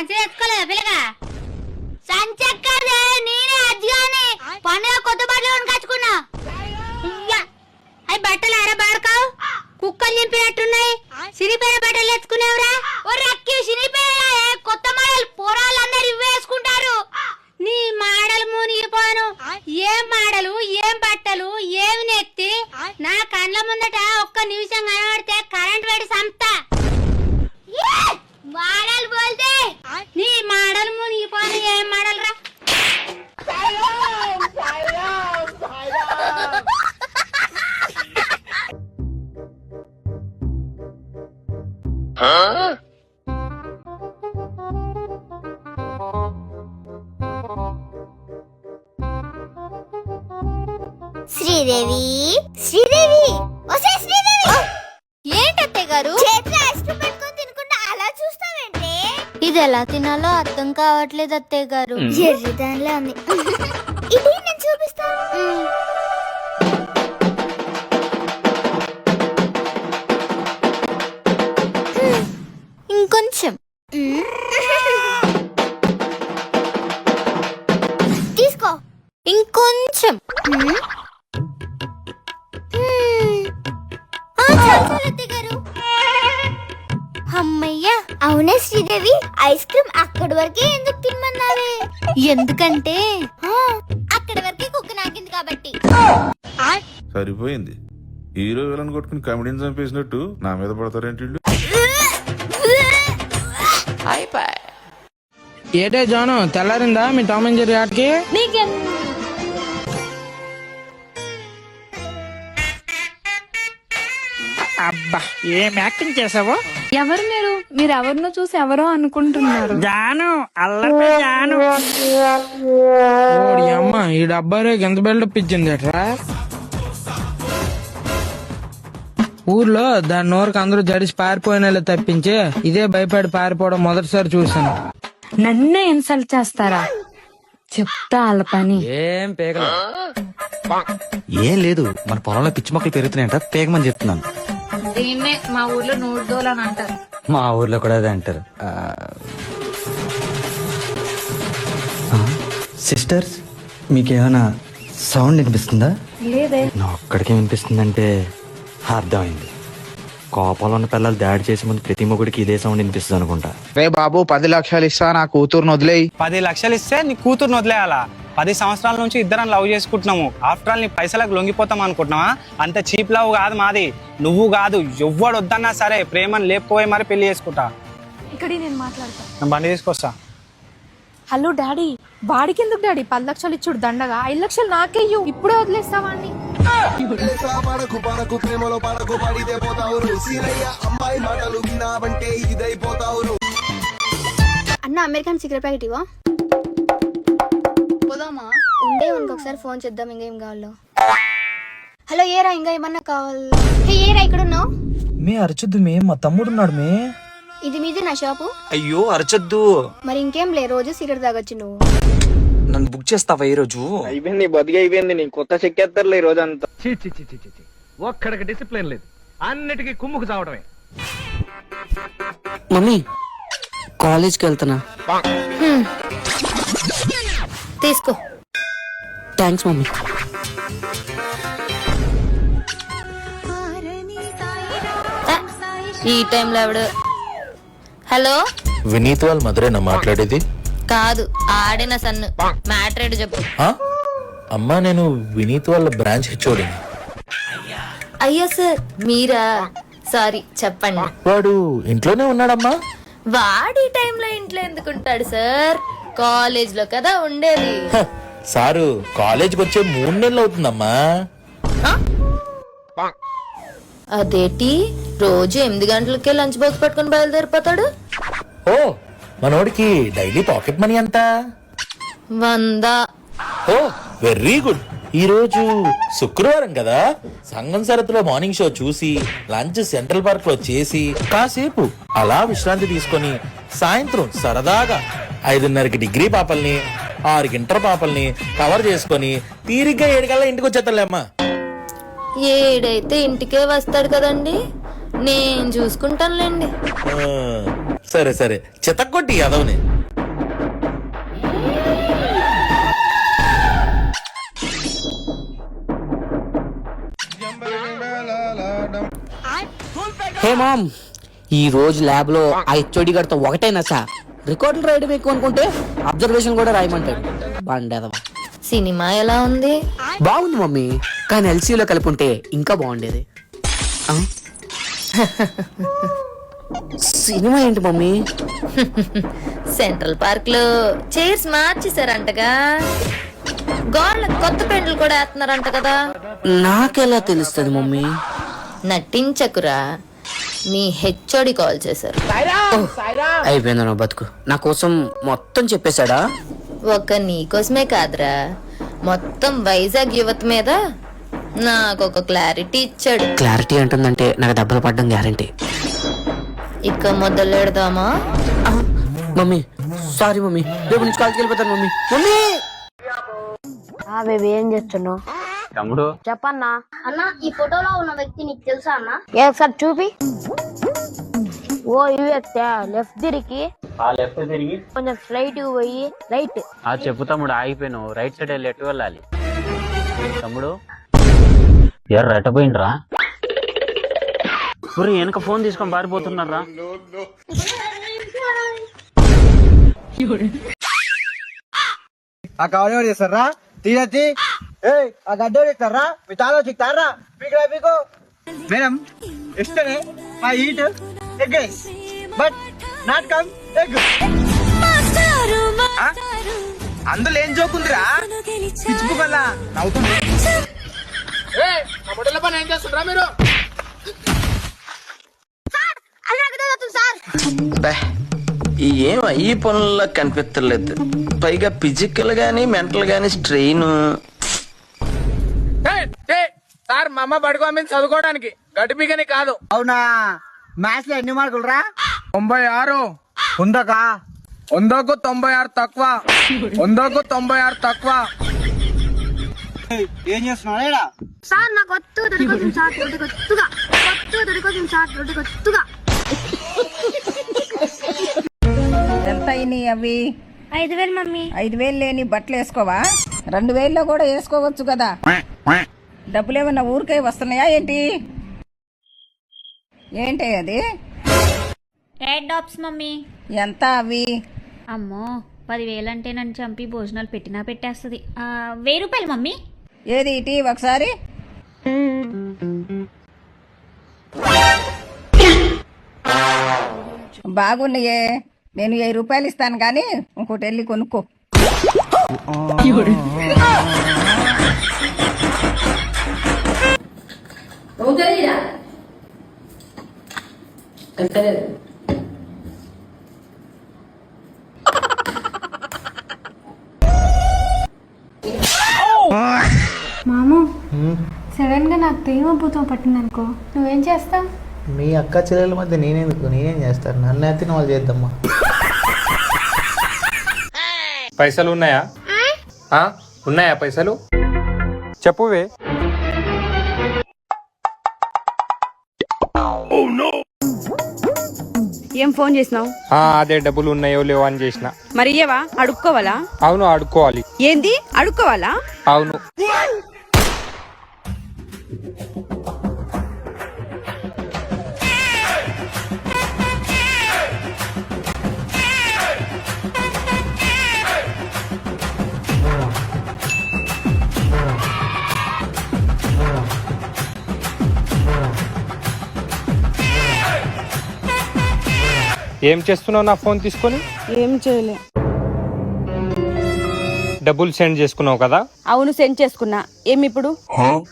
సంచి తెచ్చుకోలేదా పిల్లగా? సంచి ఎక్కడదే? నేనే అజ్జాని పండుగ కొత్త బట్టలు కొనుకొచ్చుకున్నా ఇయ్యా. అవి బట్టలు ఎర బాడకావు. కుక్కలు నింపినట్టున్నాయి సిరిపోయిన బట్టలు తెచ్చుకునేవరా? ఓ రక్కి శ్రీదేవి? శ్రీదేవి! ఒసే శ్రీదేవి! ఏంటత్తయ్య గారు? చేతిలో ఐస్ క్రీమ్ పెట్టుకొని తినకుండా అలా చూస్తావేంటి? ఇది ఎలా తినాలో అర్థం కావట్లేదు అత్తయ్య గారు. ఎర్రి దానిలో ఉంది. ఇది నేను చూపిస్తాను ఇంకొంచెం. తీసుకో. ఇంకొంచెం. అమ్మయ్యా అవునే శ్రీదేవి? ఐస్ క్రీమ్ అక్కడి వరకే ఎందుకు తినమన్నావే ఎందుకంటే? ఆ, అక్కడి వరకే కుక్క నాకింది కాబట్టి. సరిపోయింది. హీరో విలన్ కొట్టుకుని కమెడీని చంపేసినట్టు నా మీద పడతారేంటి? ఏటే జాను తెల్లారిందా మీ టామ్ అండ్ జెర్రీ ఆటకి? అబ్బా ఏం యాక్టింగ్ చేసావు ఎవరు మీరు? మీరు ఎవరినో చూసి ఎవరో అనుకుంటున్నారు. జాను అల్లరి జాను. ఓడి అమ్మ ఈ డబ్బారే ఎంత బిల్డప్ ఇచ్చింది ఎట్రా ఊర్లో దాని నోరుకు అందరూ జడిసి పారిపోయిన తప్పించి ఇదే భయపడి పారిపోవడం మొదటిసారి చూశాను. నన్నే ఇన్సల్ట్ చేస్తారా? చెప్తా వాళ్ళ పని. ఏం పేగల. ఏం లేదు మన పొలంలో పిచ్చి మొక్కలు పెరుగుతున్నాయంట పేగమని చెప్తున్నాను. దీన్నే మా ఊర్లో నూడుదోలు అని అంటారు. మా ఊర్లో కూడా అదే అంటారు. సిస్టర్స్ మీకేమైనా సౌండ్ వినిపిస్తుందా? లేదే. నా ఒక్కడికే వినిపిస్తుందంటే అర్థమైంది. కోపంలో ఉన్న పిల్లలు దాడి చేసే ముందు ప్రతి మొగుడికి ఇదే సౌండ్ వినిపిస్తుంది అనుకుంటా. రే బాబు పది లక్షలు ఇస్తా నా కూతురుని వదిలేయి. పది లక్షలు ఇస్తే నీ కూతుర్ని వదిలేయాలా? పది సంవత్సరాల నుంచి ఇద్దరం లవ్ చేసుకుంటున్నాము. ఆఫ్టర్ ఆల్ నీ పైసలకు లొంగిపోతాం అనుకుంటున్నావా? అంత చీప్ లవ్ కాదు మాది. నువ్వు కాదు ఎవ్వడు వద్దన్నా సరే ప్రేమను లేపుకోయి మరి పెళ్ళి చేసుకుంటా. ఇక్కడ నేను మాట్లాడతా. నేను బండి తీసుకొస్తా. హలో డాడీ వాడికి ఎందుకు డాడీ? పది లక్షలు ఇచ్చుడు దండగా. ఐదు లక్షలు నాకేయ్యు ఇప్పుడే వదిలేస్తావా అని అన్న అమెరికన్ సిగరెట్ ప్యాకెట్ ఇవా పోదామా ఉండే మనకు ఒకసారి ఫోన్ చేద్దాం ఇంకా ఏం కావాలో. హలో ఏరా ఇంకా ఏమన్నా కావాలి? హే ఏరా ఇక్కడ ఉన్నావు మే అరచొద్దు మే మా తమ్ముడున్నాడు మే. ఇది మీది నా షాపు? అయ్యో అరచొద్దు. మరి ఇంకేం లే రోజు సిగరెట్ తాగొచ్చు నువ్వు. నన్ను బుక్ చేస్తావా ఈ రోజు? అయిపోయింది బతికి అయిపోయింది నీ కొత్త చెక్కేస్తారులే ఈ రోజంతా. ఒక్కడికి డిసిప్లిన్ లేదు. అన్నిటికీ కుమ్ముకు చావడమే మమ్మీ కాలేజ్కి వెళ్తున్నా. తీసుకో. Thanks mummy. ఈ టైంలో ఎవడు? హలో? వినీత్ వాళ్ళ మధురేనా మాట్లాడేది? కాదు ఆడిన సన్ను? మ్యాటర్ చెప్పు. ఆ? అమ్మా నేను వినీత్ వాళ్ళ బ్రాంచ్ హెచ్ఓడి అయ్యా సార్ మీరా? సారీ చెప్పండి. వాడు ఇంట్లోనే ఉన్నాడమ్మా. వాడి టైంలో ఇంట్లో ఎందుకుంటాడు సార్? కాలేజ్లో కదా ఉండేది. సారు కాలేజ్కి వచ్చే మూడు నెలలు అవుతుందమ్మా. అదేటి? రోజు ఎనిమిది గంటలకే లంచ్ బాక్స్ పట్టుకొని బయలుదేరిపోతాడు? ఓ మనోడికి డైలీ పాకెట్ మనీ ఎంత? వంద. Oh very good. ఈ రోజు శుక్రవారం కదా? సంగం సరత్తులో మార్నింగ్ షో చూసి లంచ్ సెంట్రల్ పార్క్లో చేసి కాసేపు అలా విశ్రాంతి తీసుకొని సాయంత్రం సరదాగా ఐదున్నరకి డిగ్రీ పాపల్ని ఆరుకి ఇంటర్ పాపల్ని కవర్ చేసుకొని తీరిగ్గా ఏడుకల్లా ఇంటికి వచ్చేస్తాలేమ్మా ఏడైతే ఇంటికే వస్తాడు కదండి. నేను చూసుకుంటానులేండి. సరే సరే. చితక్కొట్టి యాదవ్ని. Hey mom. ఈ రోజు ల్యాబ్లో ఆ హెచ్ఓడి గారితో ఒకటేనా సార్. రికార్డులు రాయడం ఎక్కువ అనుకుంటే అబ్జర్వేషన్ కూడా రాయమంటాడు. బండేదవా సినిమా ఎలా ఉంది? బాగుంది మమ్మీ. కానీ ఎల్సీలో కలిపి ఉంటే ఇంకా బాగుండేది. ఆ? సినిమా ఏంటి మమ్మీ? సెంట్రల్ పార్క్లో చైర్స్ మార్చేశారంటగా. గోడల కొత్త పెండ్లు కూడా వేస్తున్నారంట కదా. నాకెలా తెలుస్తుంది మమ్మీ? నటించకురా. మీ హెచ్ఓడి కాల్ చేశారు. అయిపోయింది నా బతుకు. నా కోసం మొత్తం చెప్పేశాడా? ఒక నీకోసమే కాదురా. మొత్తం వైజాగ్ యువత మీద నాకు ఒక క్లారిటీ ఇచ్చాడు. క్లారిటీ అంటుందంటే నాకు దెబ్బలు పడడం గ్యారంటీ. ఇక మొదలెడదామా మమ్మీ సారీ మమ్మీ. రేపు నుంచి కాలేజ్కి వెళ్ళిపోతాను మమ్మీ. మమ్మీ! బేబీ ఏం చేస్తున్నావు? తమ్ముడు. చెప్పన్నా? అన్న ఈ ఫోటోలో ఉన్న వ్యక్తి నీకు తెలుసా అన్న? ఏ ఒకసారి చూపి. ఓ ఈ వ్యక్తి లెఫ్ట్ తిరిగి. ఆ లెఫ్ట్ తిరిగి. కొంచెం స్ట్రైట్ పోయి రైట్. ఆ చెప్పు తమ్ముడు ఆగిపోయినావు. రైట్ సైడ్ వెళ్ళి ఎటు వెళ్ళాలి. తమ్ముడు. ఎర్ర ఎట్టపోయిండ్రా ఊరి వెనక ఫోన్ తీసుకొని పారిపోతున్నారా ఆ కవర్ చేస్తారా? తీరతి ఏ ఆ గడ్డ ఇస్తారా మీ తాలో చిక్తారా పీకరా పీకో మేడం ఆ eat egg but not come egg. అందులో ఏం జోకుందిరా పిచ్చుకోగల నవ్వుతుంది. ఏం ఈ పనుల్లో కనిపించలేదు పైగా ఫిజికల్ గానీ మెంటల్ గానీ స్ట్రెయిన్ సార్ మా అమ్మ పడుకోమని చదువుకోవడానికి. గడిపికని కాదు. అవునా? మ్యాథ్స్లో ఎన్ని మార్కులు రా? తొంభై ఆరు. ఉందకా వందకు తొంభై ఆరు తక్కువ. వందకు తొంభై ఆరు తక్కువ. ఏం చేస్తున్నావు? సార్ నాకు ఒత్తు దొరికొచ్చింది సార్ దొరికొత్తుగా ఒత్తు దొరికొచ్చింది సార్ దొరికొత్తుగా ఎంత అయినాయి అవి? ఐదు వేలు మమ్మీ. ఐదు వేలు లేని బట్టలు వేసుకోవా? రెండు వేల్లో కూడా వేసుకోవచ్చు కదా. డబ్బులు ఏమన్నా ఊరికే వస్తున్నాయా ఏంటి? ఏంటి అది? ఎయిట్ డాప్స్ మమ్మీ. ఎంత అవి? అమ్మో పదివేలంటే నన్ను చంపి భోజనాలు పెట్టినా పెట్టేస్తుంది. వెయ్యి రూపాయలు మమ్మీ. ఏది ఇటీ ఒకసారి? బాగున్నాయే. నేను వెయ్యి రూపాయలు ఇస్తాను కానీ ఇంకోటి వెళ్ళి కొనుక్కో. మాము సడన్గా నాకు దెయ్యం భూతం పట్టింది అనుకో నువ్వేం చేస్తావు? మీ అక్క చెల్లెల మధ్య నేనేందుకు? నేనేం చేస్తాను? నన్ను ఎత్తిన వాళ్ళు చేద్దామా పైసలు ఉన్నాయా? ఆ? ఉన్నాయా పైసలు? చెప్పువే ఏం ఫోన్ చేసినావు? అదే డబ్బులు ఉన్నాయో లేవో అని చేసిన. మరి ఇయ్యవా? అడుక్కోవాలా? అవును ఆడుకోవాలి ఏంది? అడుక్కోవాలా? అవును. ఏం చేస్తున్నావు నా ఫోన్ తీసుకొని? ఏం చేయలే. డబ్బులు సెండ్ చేసుకున్నావు కదా? అవును సెండ్ చేసుకున్నా. ఏమి ఇప్పుడు?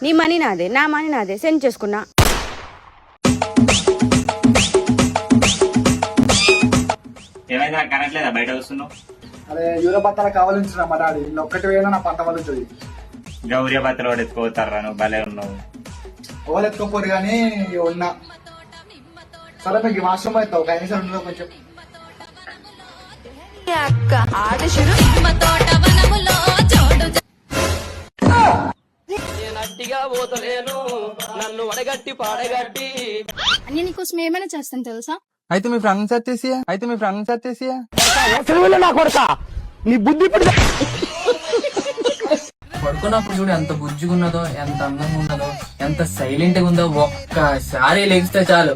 నీ మనీ నాదే నా మనీ నాదే సెండ్ చేసుకున్నా. ఏమైందా? కనట్లేదా బయట వస్తున్నావు? అదే యూరో బత్తాల కావాలించిన మా డాడీ. ఒక్కటి వేయనా నా పంట వలుతుంది గౌరీ బత్తలు వాడు ఎత్తుకోతారా నువ్వు భలే ఉన్నావు. ఓలు ఎత్తుకోపోరు కానీ ఉన్నా. సరే మీకు వాష్రూమ్ అవుతావు కనీసం ఉండదు కొంచెం. అన్ని నీకోసం ఏమైనా చేస్తాను తెలుసా? అయితే మీ ఫ్రెండ్స్ వచ్చేసి అయితే మీ ఫ్రెండ్స్ వచ్చేసి పడుకున్నప్పుడు చూడు ఎంత బుజ్జిగున్నదో ఎంత అందంగా ఉన్నదో ఎంత సైలెంట్గా ఉందో ఒక్కసారి లెగిస్తే చాలు.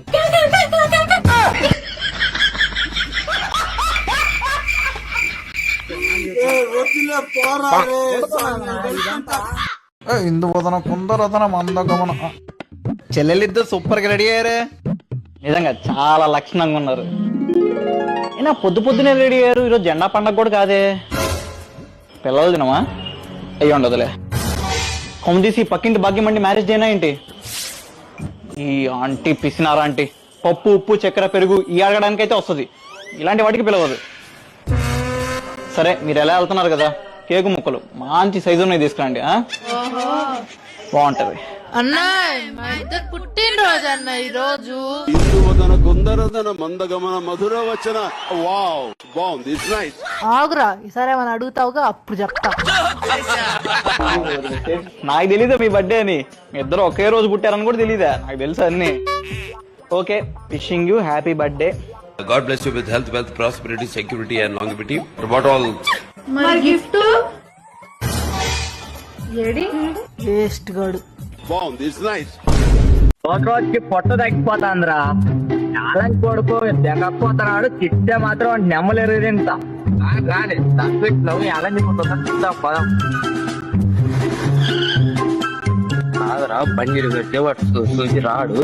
ఇందు వదన కుందరదన మందగమన. చెల్లెలిద్దరు సూపర్గా రెడీ అయ్యారే? నిజంగా చాలా లక్షణంగా ఉన్నారు. అయినా పొద్దు పొద్దునే రెడీ అయ్యారు ఈరోజు జెండా పండగ కూడా కాదే. పిల్లలు దినమా? అయ్యి ఉండదులే. కొమ్మ తీసి పక్కింటి భాగ్యం అండి మ్యారేజ్ చేయనా ఏంటి? ఈ ఆంటీ పిసినారా ఆంటీ? పప్పు ఉప్పు చక్కెర పెరుగు ఈ అడగడానికి అయితే వస్తుంది. ఇలాంటి వాటికి పిలవదు. సరే మీరు ఎలా వెళ్తున్నారు కదా? కేకు ముక్కలు. మంచి సైజు ఉన్నాయి తీసుకురండి ఆ? బాగుంటది. అన్నా మా ఇద్దరు పుట్టినరోజు అన్న ఈ రోజు ఇందువదన కుందరదన మందగమన మధుర వచన. వావ్ బాగుంది. ఇట్స్ నైస్ ఆగురా ఈసారి ఏమైనా అడుగుతావుగా అప్పుడు చెప్తా. నాకు తెలీదా మీ బర్త్డే అని. మీ ఇద్దరు ఒకే రోజు పుట్టారని కూడా తెలీదా? నాకు తెలుసు అన్ని. Okay wishing you happy birthday god bless you with health wealth prosperity security and longevity. What all మరి గిఫ్ట్? ఏడి? వేస్ట్ గాడు. బాగుంది ఇట్స్ నైస్ ఒక రోజుకి పొట్ట తగ్గిపోతాందిరా. టాలెంట్ కొడుకు దిగకపోతున్నాడు చిట్టే మాత్రం నెమ్మలేరు ఇంత కానీ నవ్వు ఎలా పదం. కాదురా బండి పెట్టే వాడు చూసి రాడు.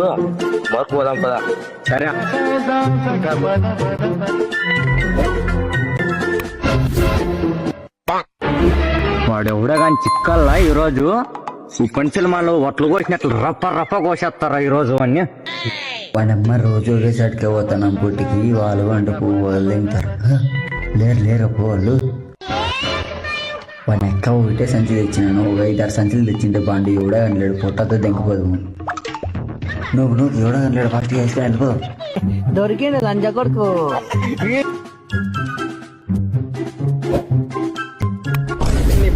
వర్క్ పోదాం పదా. సరే. వాడెవడో కానీ చిక్కల్లా ఈరోజు? ఈ పంచులు మనలో ఒట్లు కోసినట్లు రప్ప రప్ప కోసేస్తారా ఈరోజు అన్ని వాడమ్మ రోజు ఒకేసాటికే పోతాను. పుట్టికి వాళ్ళు వంట పువ్వు వాళ్ళు తింటారు. లేరు లేరు వాళ్ళు వాడిని ఎక్క ఒకటే సంచి తెచ్చినాను ఒక ఐదారు సంచులు తెచ్చింటే బాండి ఎవడో కనలేడు పొట్టతో దెంకపోదు నువ్వు నువ్వు ఎవడో కనలేడు ఫస్ట్ వేసుకుని వెళ్ళిపో దొరికింది లంజ కొడుకు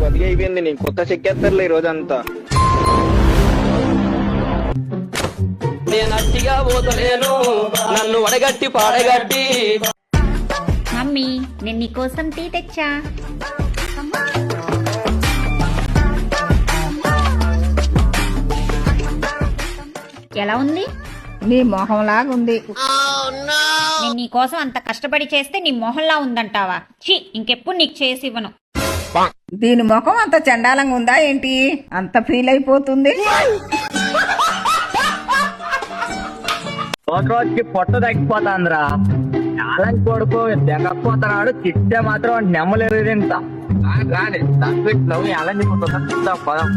బతికి అయిపోయింది నేను కొత్త చెక్కేస్తారులే ఈ రోజంతా నేనట్టిగా పోతలేను నన్ను వడగట్టి పాడగట్టి మమ్మీ నేను నీకోసం టీ తెచ్చా? ఎలా ఉంది? నీ మొహం లాగా ఉంది నేను నీకోసం అంత కష్టపడి చేస్తే నీ మొహంలా ఉందంటావా? ఛీ ఇంకెప్పుడు నీకు చేసి ఇవ్వను. దీని ముఖం అంత చండాలంగా ఉందా ఏంటి? అంత ఫీల్ అయిపోతుంది. ఒక రోజుకి పొట్ట తగ్గిపోతాందిరా. టాలెంట్ కొడుకు దిగకపోతున్నాడు చిట్టే మాత్రం నెమ్మలేరు ఇంత ఎలా పదం.